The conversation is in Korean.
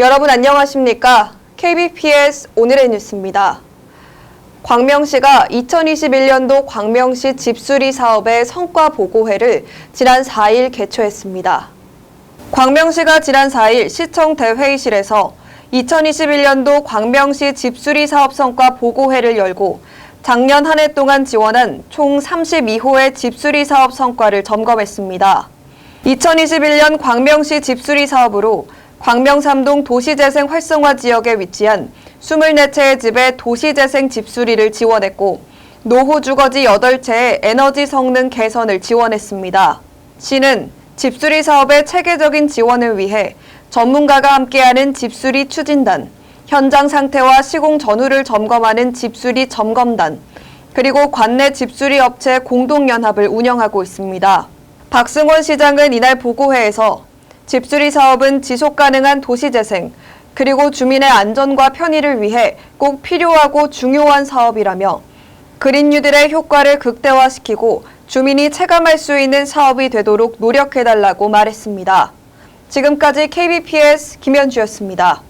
여러분 안녕하십니까? KBPS 오늘의 뉴스입니다. 광명시가 2021년도 광명시 집수리 사업의 성과 보고회를 지난 4일 개최했습니다. 광명시가 지난 4일 시청 대회의실에서 2021년도 광명시 집수리 사업 성과 보고회를 열고 작년 한 해 동안 지원한 총 32호의 집수리 사업 성과를 점검했습니다. 2021년 광명시 집수리 사업으로 광명 3동 도시재생 활성화 지역에 위치한 24채의 집에 도시재생 집수리를 지원했고 노후 주거지 8채의 에너지 성능 개선을 지원했습니다. 시는 집수리 사업의 체계적인 지원을 위해 전문가가 함께하는 집수리 추진단, 현장 상태와 시공 전후를 점검하는 집수리 점검단, 그리고 관내 집수리 업체 공동연합을 운영하고 있습니다. 박승원 시장은 이날 보고회에서 집수리 사업은 지속 가능한 도시 재생, 그리고 주민의 안전과 편의를 위해 꼭 필요하고 중요한 사업이라며 그린뉴딜의 효과를 극대화시키고 주민이 체감할 수 있는 사업이 되도록 노력해달라고 말했습니다. 지금까지 KBPS 김현주였습니다.